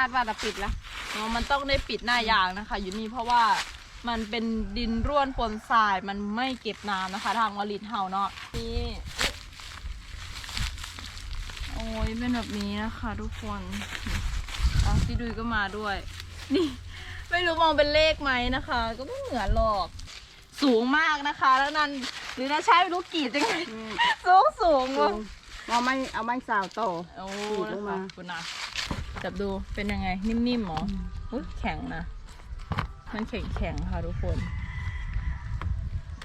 าดว่าจะปิดแล้วเนาะมันต้องได้ปิดหน้ายางนะคะ อยู่นี่เพราะว่ามันเป็นดินร่วนปนทรายมันไม่เก็บน้ำนะคะ ทางวลิตเฮาเนาะนี่โอ้ยเป็นแบบนี้นะคะ ทุกคนอ๋อพี่ดุยก็มาด้วย นี่ ไม่รู้มองเป็นเลขไหมนะคะ ก็ไม่เหมือนหรอกสูงมากนะคะ แล้วนั่นหรือน่าใช้ไม่รู้กี่จังไงสูงสูงสูวะงเอาไม้เอาไม้สาวโตโอ้ขีดลนะงคะมาคุณนะ จับดูเป็นยังไง นิ่มๆหรออุ๊ยแข็งนะ มันแข็งๆค่ะทุกคน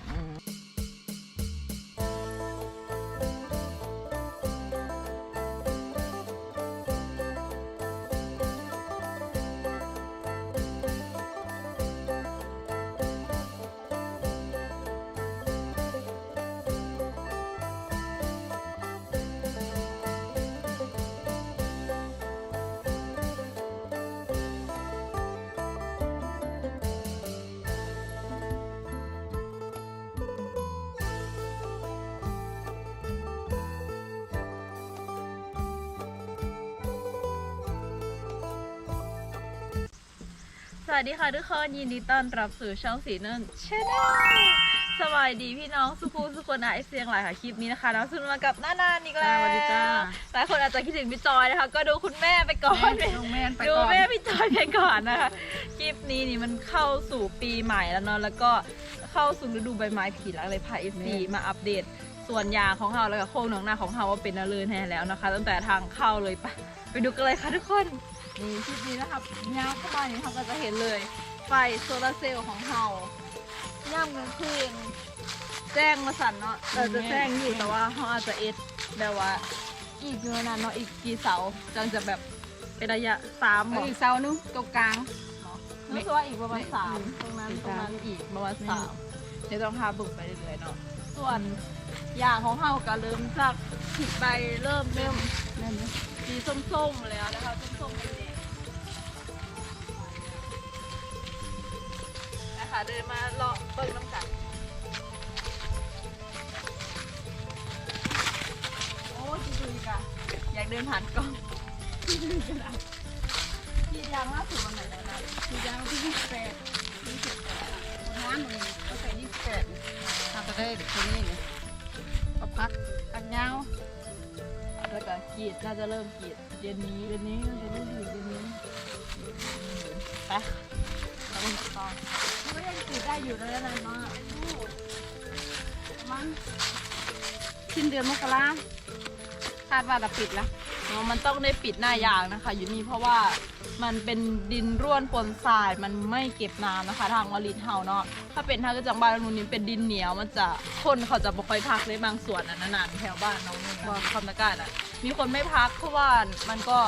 อืม สวัสดีค่ะทุกคนยินดีต้อนรับสู่ช่องสีเนินชาแนลสวัสดีพี่น้องสุภูสุคนไอเสียงหลายค่ะคลิปนี้นะคะแล้วสุนมากับหน้านานอีกแล้วสวัสดีจ้าหลายคนอาจจะคิดถึงพี่จอยนะคะ ก็ดูคุณแม่ไปก่อนน้องแม่นไปดูก่อนแม่พี่จอยไปก่อนนะคะคลิปนี้นี่มันเข้าสู่ปีใหม่แล้วเนาะแล้วก็เข้าสู่ฤดูใบไม้ผลิแล้วเลยพาเอฟซีมาอัปเดต ส่วนยางของเราแล้วก็โค้งหนังหน้าของเราว่าเป็นอะไรแน่แล้วนะคะ ตั้งแต่ทางเข้าเลยไปไปดูกันเลยค่ะทุกคนนี่คลิปนี้นะครับยางเข้ามานี่เราก็จะเห็นเลย ไฟโซลาร์เซลล์ของเราย่ำกลางคืนแจ้งมาสั่นเนาะเออจะแจ้งอยู่แต่ว่าเขาอาจจะเอสแบบว่า อีกเงินนั้นเนาะอีกกี่เสาจังจะแบบเป็นระยะสามหมเอาออีกเสานึงตรงกลางรู้สึกว่าอีกประมาณไม่สามอืมตรงนั้นไม่ตรงนั้นสามอีกประมาณสามเดี๋ยวต้องพาบุกไปเรื่อยๆเนาะส่วน อย่างของเฮาก็เริ่มจากผิดไปเริ่มเริ่มนั่นนะสีส้มๆแล้วนะคะส้มๆแดงๆนะคะเดินมาเลาะเบิ่งน้ำกันโอ้จีดูอีกอะอยากเดินผ่านกล้องจีดูกันอะพี่ยางล่าสุดวันไหนแล้วนะที่ยางที่ยี่สิบแปดยี่สิบแปดน้ำมันก็ใส่ยี่สิบแปดทำจะได้แบบนี้เนี่ย พักพักยาแล้วก็กรีดน่าจะเริ่มกรีดเดือนนี้เดือนนี้เดือนนี้เดือนนี้ไปเราไปต่อไม่ยังกรีดได้อยู่เลยนะมากมันสิ้นเดือนมกราคาดว่าจะปิดแล้ว เนาะมันต้องได้ปิดหน้ายางนะคะ อยู่นี่เพราะว่ามันเป็นดินร่วนปนทรายมันไม่เก็บน้ำนะคะ ทางวลินเฮาเนาะถ้าเป็นทางกระจังบ้านนูนนี่เป็นดินเหนียวมันจะคนเขาจะบ่ค่อยพักในบางส่วนนะนานๆแถวบ้านน้องนี่นะคำตะการอะ มีคนไม่พักเพราะว่ามันก็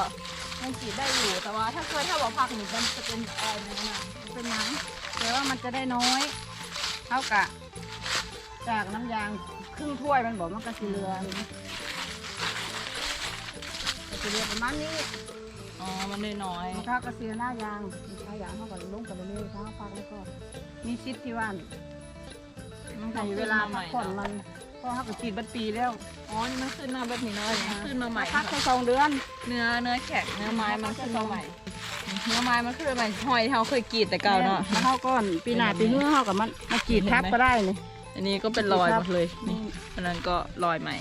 ยังกรีดได้อยู่แต่ว่า ถ้าเกิดถ้าบอกพักนี่มันจะเป็นแอะไรนะนะเป็นหยังแต่ว่ามันจะได้น้อยเท่ากับจากน้ำยางครึ่งถ้วยมันบอกมันก็สีเหลือก็จะ เหลือประมาณนี้อ๋อ มันได้น้อยมันข้าวกระเสียหน้ายางหน้ายางเท่ากับลงกันเรื่อยๆข้าวพักแล้วก็มีชิดที่ว่านมันให้เวลาพักผ่อนมันเพราะเขาก็ฉีดบัดปีแล้ว อ๋อ นี่มันขึ้นมาแบบนี้เนาะขึ้นมาใหม่พักแค่สองเดือน เนื้อเนื้อแข็งเนื้อไม้มันขึ้นมาใหม่เนื้อไม้มันขึ้นมาใหม่หอยที่เขาเคยกรีดแต่เก่าเนาะแล้วเขาก้อนปีหน้าปีเมื่อเขากับมันมาจีดทับก็ได้นี่อันนี้ก็เป็นรอยหมดเลยนี่อันนั้นก็รอยใหม่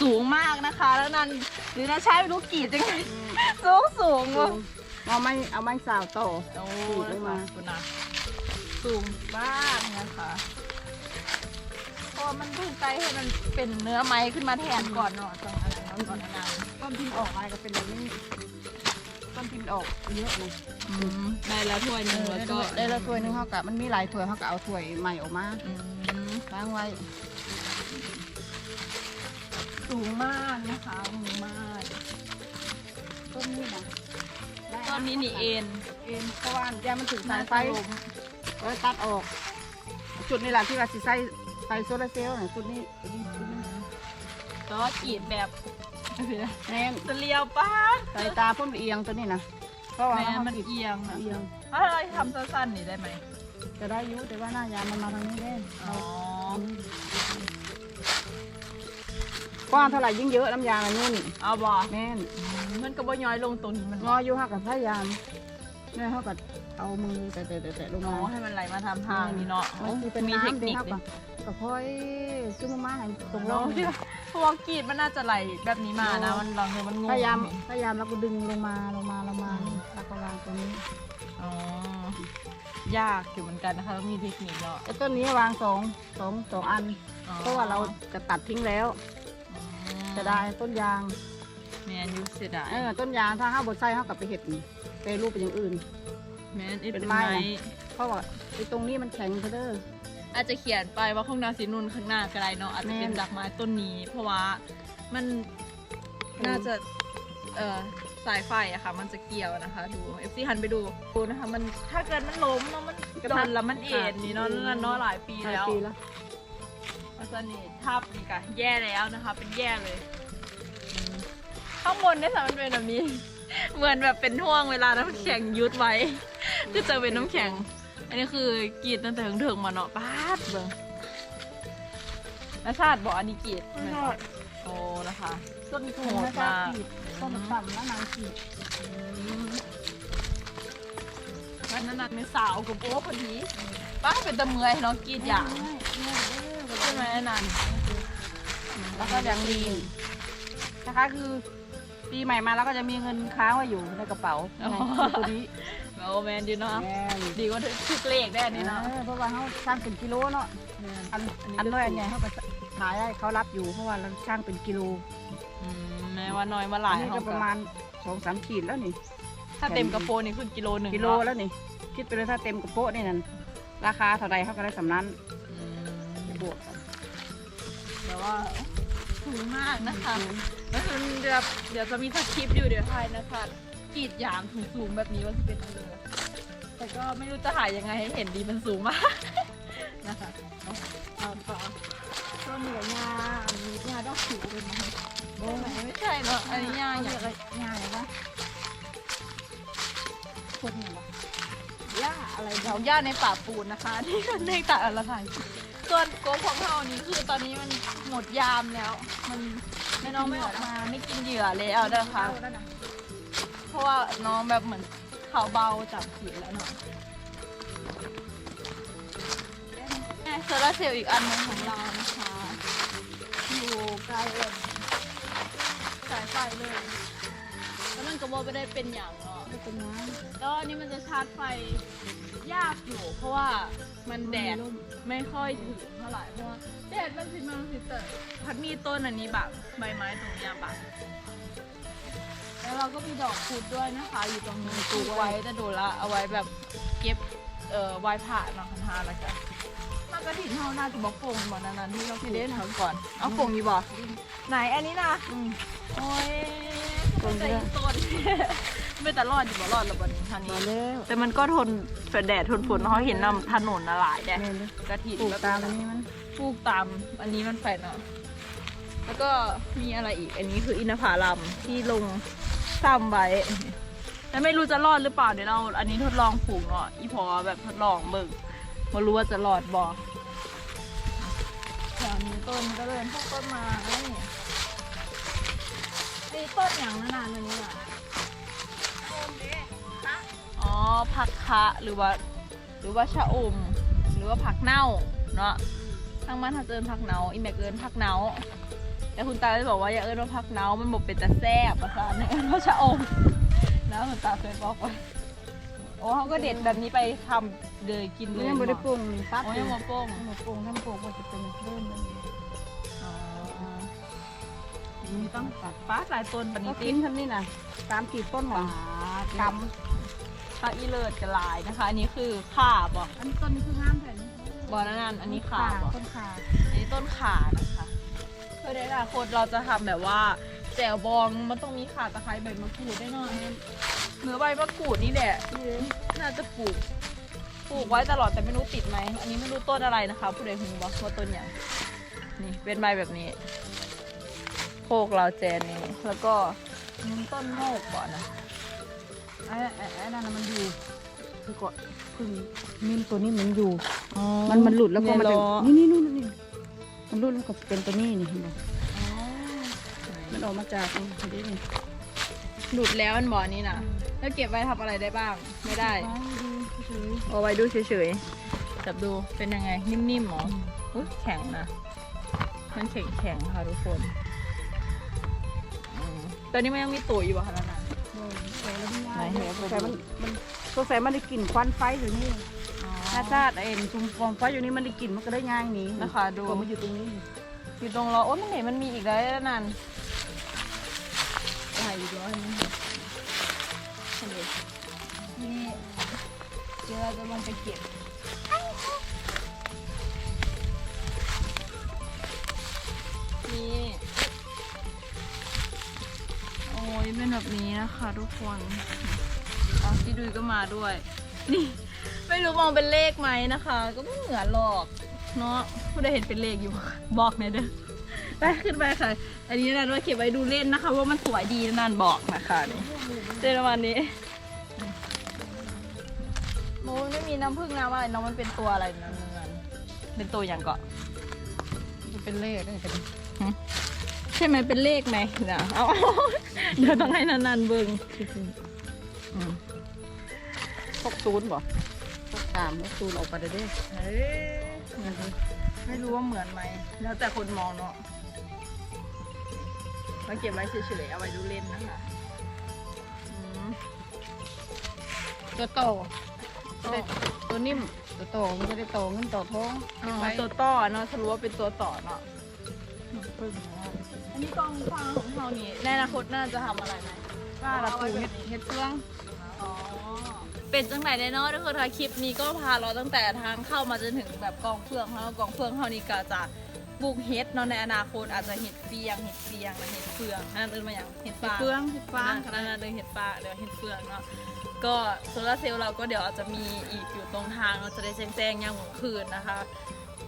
สูงมากนะคะ แล้วนั้นหรือน่าใช้ไม่รู้กรีดจังไงสูงสูงสูว่ะงเอาไม้เอาไม้สาวโตโอ้กรีดลงมาคุณนะสูงบ้างนะคะเพราะมันถูกใจให้มันเป็นเนื้อไม้ขึ้นมาแทนก่อนเนาะจังอะไรเนาะก่อนนานต้นพิมพ์ออกอะไรก็เป็นแบบนี้ต้นพิมพ์ออกเยอะเลยๆอืมได้แล้วถ้วยหนึ่งแล้วก็ได้แล้วถ้วยหนึงเขากับมันมีหลายถ้วยเขาก็เอาถ้วยใหม่ออกมาอืมล้างไว้ สูงมากนะคะสูงมากต้นนี้นะได้ะตอนนี้นี่เอ็นเอ็นเพราะว่ายามันถึงสายไฟลมก็ตัดออก จุดนี้แหละที่ว่าสิใส่ไฟโซลาร์เซลล์น่ะจุดนี้จุดนี้จุดนี้แต่ว่ากรีดแบบแน่นจะเลียวป้าดสายตาพ่นเอียงตัวนี้นะเพราะว่าแม่เขามันติดเอียงนะเอียงถ้าเราทำสั้นๆนี่ได้ไหมจะได้อยุแต่ว่าหน้ายามันมาทางนี้ได้อ๋อเอาโกว้างเท่าไหร่ยิ่งเยอะน้ำยางอันนู้นเอาบ่แม่นมันก็บ่ย้อยลงตรงนี้มันงออยู่หักกับพยายามเนี่ยเขากับเอามือแตะแตะแตะแตะลงอ๋อมาให้มันไหลมาทำทางนี่เนาะมันคือเป็นมีเทคน้ำนิคเด้ดิเขาก็ค่อยจุ่มมาให้ตรงลเนาะงเพราะว่ากรีดมันน่าจะไหลแบบนี้มานะ มันลองเธอมันงงพยายามพยายามแล้วก็ดึงลงมาลงมาลงมาแล้วก็วางตรงนี้อ๋อยากอยู่เหมือนกันนะคะต้องมีเทคนิคเนาะไอ้ต้นนี้วางสองสองสองอันอ๋อเพราะว่าเราจะตัดทิ้งแล้ว อ๋อจะได้ต้นยางแมนยูเสียดายเออต้นยางถ้าห้าบดไส้เขากลับไปเห็ดไปรูปเป็นอย่างอื่น แมนเอ็ดเป็เป็นนไม้ไม้นะเพราะว่าไอ้ตรงนี้มันแข็งเด้อ อาจจะเขียนไปว่าข้างหน้าสีนุ่นข้างหน้าก็ได้เนาะอาจจะเป็นแม่นจากไม้ต้นนี้ เพราะว่ามันน่าจะเอ่อสายไฟอะค่ะ มันจะเกี่ยวนะคะดูเอฟซีหันไปดูดูนะคะ มันถ้าเกิดมันล้มแล้วมันโดนแล้วมันเอ็นนี่เนาะนั่นเนาะหลายปีหลายแล้ว ปีแล้ว อัศนีทับนี่ค่ะแย่แล้วนะคะ เป็นแย่เลยอืมข้างบนเนี่ยค่ะมันเป็นแบบนี้ เหมือนแบบเป็นห่วงเวลาน้ำแข็งยุดไว้ ก็จะเป็นน้ำแข็ง อันนี้คือกรีดตั้งแต่ถึงๆมาเนาะป้าดเบิ่งแล้วชาติบอกอันนี้กรีดโอ้นะคะต้นสูงนะโหดจ๊ะมากขีดต้นต่ำแล้วนางขีดวันนั้นในสาวกับโอ้พอดีป้าเป็นตะเมอยเนาะกรีดอย่างใช่ ไหมอันนันแล้วก็ยังดีนะคะ คือปีใหม่มาแล้วก็จะมีเงินค้างไว้อยู่ในกระเป๋าอ๋อ ตัวนี้โอ้แมนดีเนาะ แม่นดีกว่าทุกเลขได้อันนี้เนาะ เออเพราะว่าเขาช่างเป็นกิโลเนาะ อันอันน้อยอันใหญ่เขาก็ขายได้เขารับอยู่เพราะว่าเราช่างเป็นกิโลอืมแม้ว่าน้อยมาหลาอันยนี้เขาก็ประมาณสองสามขีดแล้วนี่ ถ้าเต็มกระโปรงนี่คือกิโลหนึ่งกิโลเนาะแล้วนี่ คิดไปเลยถ้าเต็มกระโปะนี่นั่นราคาเท่าไรเขาก็ได้สำนั้นอืมบวกกันแต่ ว่าถูกมากนะคะแล้วเดี๋ยวเดี๋ยวจะมีสคริปต์อยู่เดี๋ยวถ่ายนะคะกรีดยางสูงๆแบบนี้ว่าจะเป็นอะไรแต่ก็ไม่รู้จะถ่ายยังไงให้เห็นดีมันสูงมากนะคะเอาต่อต้นเหนือยาอันนี้ยาดอกผิวเป็นไงโอ้ไม่ไม่ใช่เนาะอันนี้ยางอย่างไรยาอะไรวะคนเหรอยาอะไรเราย่าในป่าปูนนะคะ ที่ในตาอะไรค่ะส่วโกของเรานี้คือตอนนี้มันหมดยามแล้ว มันแม่น้องไม่ออกมาไม่กินเหยื่อแล้วนะคะแล้วนะเพราะว่าน้องแบบเหมือนเขาเบาจากผิวแล้วเนาะแม่โซลาเซลล์อีกอันหนึงของเรานะคะ อยู่ไกลเลยสายไฟเลยแล้วมันก็บอกไม่ได้เป็นอย่างเนาะ เป็นน้แล้วอันนี้มันจะชาร์จไฟ ยากอยู่เพราะว่ามันำแดดไม่ค่อยถึงเท่าไหร่เพราะว่าแดดมันสิมาสิแต่พัดมีต้นอันนี้แบบใบไม้ตรงเนี้ยแบบแล้วเราก็มีดอกพุดด้วยนะคะ อยู่ตรงนี้ปลูกไว้แต่ดูละเอาไว้แบบเก็บเอ่อไว้ผ่าเนาะคันธาแล้วกันมากระถิ่นเท่าน่าจะบอกฟงบ่อนนั้นๆที่เราไปเล่นเขาก่อนเอาฟงอยู่บ่ไหนอันนี้นะอืมโอ้ยฟงเยแต่อะต้น ไม่แต่รอดอยู่บ่รอดแล้วบนนี้ทันมานี้แล้วแต่มันก็ทนแดดทนฝนเขาเห็นนำถนนน่ะหลายแดดแม่นเลยกระถิ่นปลูกแบบตามอันนี้มันปลูกตามอันนี้มันแฝดเนาะแล้วก็มีอะไรอีก อันนี้คืออินทผลัมที่ลงซ้ำไว้แล้วไม่รู้จะรอดหรือเปล่าเดี๋ยวเรา อันนี้ทดลองปลูกเนาะอีพอแบบทดลองเบิ่งมารู้ว่าจะรอดบ่แถวนี้ต้นก็เลยพวกต้นไม้นี่ต้นอย่างนั้นน่ะอันนี้น่ะ ผักคะหรือว่า หรือว่าชะอม หรือว่าผักเน่าเนาะทางบ้านถ้าเอินผักเน่าอีแม่เกินผักเน่าแต่คุณตาเลยบอกว่าอย่าเอินว่าผักเน่ามันบอกเป็นตะแซ่บภาษาเนี่ยเอิ้นว่าชะอมนะคุณตาเคยบอกไว้โอ้เขาก็เด็ดแบบนี้ไปทำเลยกินเลยยังไม่ได้ปรุงปั๊บโอ้ยังมาโป้งยังไม่ปรุงถ้าปรุงก็จะเป็นเริ่มเลยอ๋อมีต้องตัดฟ้าหลายต้นปก็ณิกิตินท่านนี่นะสามขีดต้นหรอกกำ ปลาอีเลิศกระลายนะคะ อันนี้คือข่าบอกอันนี้ต้นนี้คืองามแผ่นบอนั่นอันนี้ขาบอกต้นขาอันนี้ต้นขานะคะเพื่อในอนาคตเราจะทำแบบว่าแจ่วบองมันต้องมีขาตะไคร้ใบมะกรูดได้หน่อยเนื้อใบมะกรูดนี่แหละน่าจะปลูกปลูกไว้ตลอดแต่ไม่รู้ติดไหมอันนี้ไม่รู้ต้นอะไรนะคะ ผู้ใดหูบอกว่าต้นอย่างนี่เป็นใบแบบนี้โคกเราแจนนี่แล้วก็มีต้นโมกก่อนนะ ไอ้ไอ้ไอ้นั่นน่ะมันอยู่คือก่อนพึ่งมินตัวนี้มันอยู่มันมันหลุดแล้วก็มันจะเยเหรอนี่นี่นู่นนี่มันหลุดแล้วก็เป็นตัวนี้นี่เห็นไหมอ๋อออกมาจากนี่นี่หลุดแล้วมันบ่อนี้นะแล้วเก็บไว้ทำอะไรได้บ้าง ไม่ได้เฉยเอาไว้ดูเฉยๆ จับดูเป็นยังไง นิ่มๆหรออุ๊ยแข็งนะ มันแข็งๆค่ะทุกคนอืมตอนนี้มันยังมีตัวอยู่ป่ะคะนั่นน่ะๆ แล้วมันไหนเดี๋ยวสงสัยมันมันสงสัยมันได้กลิ่นควันไฟอยู่นี่ถ้าชาติเอ็นชุมฟองไฟอยู่นี่มันได้กลิ่นมันก็ได้ง่ายหนี้นะคะดูก็มาอยู่ตรงนี้อยู่ตรงล้อโอ้ยมันเห็นมันมีอีกแล้วนั่นถ่ายอีกแล้วอันนี้อันนี้นี่เดี๋ยวเราจะลงไปเก็บนี่ ยเป็นแบบนี้นะคะทุกคนอ๋อพี่ดุยก็มาด้วย นี่ ไม่รู้มองเป็นเลขไหมนะคะ ก็ไม่เหมือนหรอก เนาะผู้ใดเห็นเป็นเลขอยู่ บอกหน่อยเด้อไปขึ้นไปค่ะ อันนี้นันว่าเก็บไว้ดูเล่นนะคะ ว่ามันสวยดีนันบอกนะคะนี่เจอวันนี้โมไม่มีน้ำผึ้งน้ำอะไรน้องมันเป็นตัวอะไรนะเงินเป็นตัวอย่างเกาะมันเป็นเลขได้เป็น ใช่ไหมเป็นเลขไหมเดี๋ยวเอาเดี๋ยวต้องให้นันๆเบิ่งอืมพกศูนย์บ่พกสามพกศูนย์ออกไปได้เด้เฮ้ยไม่รู้ว่าเหมือนไหม แล้วแต่คนมองเนาะมาเก็บไว้เฉยๆเอาไว้ดูเล่นนะคะอืมตัวโตจะได้ตัวนิ่ม ตัวโตมันจะได้โตเงินโตทองอ๋อไว้ตัวต่อเนาะถ้ารู้ว่าเป็นตัวต่อเนาะ พึ่งนะอันนี้กองฟางของเรานี่ในอนาคตน่าจะทำอะไรไหมป้าเราปลูกเห็ดเห็ดเฟืองอ๋อเป็นจังไหนแน่เนอนทุกคนคะคลิปนี้ก็พาเราตั้งแต่ทางเข้ามาจนถึงแบบกองเฟืองแล้วกองเฟืองเท่านี้ก็จะปลูกเห็ดเนาะในอนาคตอาจจะเห็ดเฟียงเห็ดเฟียงเห็ดเฟืองนั่นเอิ้นมาอย่างเห็ดเห็ดฟางเฟืองเห็ดฟาฟางงขนาดนั้นเลยเห็ดฟางเดี๋ยวเห็ดเฟืองเนาะก็โซลาร์เซลล์เราก็เดี๋ยวอาจจะมีอีกอยู่ตรงทางเราจะได้แจ้งๆย่างหัวคืนนะคะ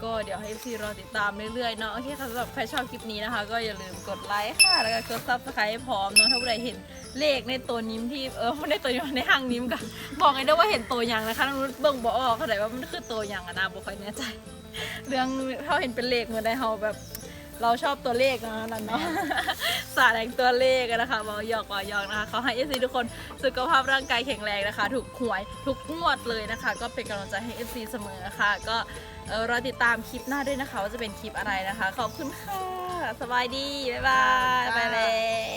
ก็เดี๋ยวให้พี่รอติดตามเรื่อยๆเนาะโอเคค่ะสำหรับใครชอบคลิปนี้นะคะ ก็อย่าลืมกดไลค์ค่ะ แล้วก็กดซับสไครต์ให้พร้อมเนาะถ้าผู้ใดเห็นเลขในตัวนิ้มที่เออไม่ได้ตัวนิ้มในห้างนิ้มกันบอกเลยด้วยว่าเห็นตัวอย่างนะคะน้องนุชเบิ่งบอกออกเขาไหนว่ามันคือตัวอย่างอะนะบอกค่อยแน่ใจ เรื่องเขาเห็นเป็นเลขเมื่อใดเขาแบบ เราชอบตัวเลขนะนั่นเนาะสาแดงตัวเลขอะนะคะบอกหยอกบอกหยอกนะคะเขาให้เอซีทุกคนสุขภาพร่างกายแข็งแรงนะคะ ถูกหวยทุกงวดเลยนะคะ ก็เป็นกำลังใจให้เอซีเสมอค่ะก็เออรอติดตามคลิปหน้าด้วยนะคะว่าจะเป็นคลิปอะไรนะคะ ขอบคุณค่ะ สบายดี บ๊ายบาย ไปแล้ว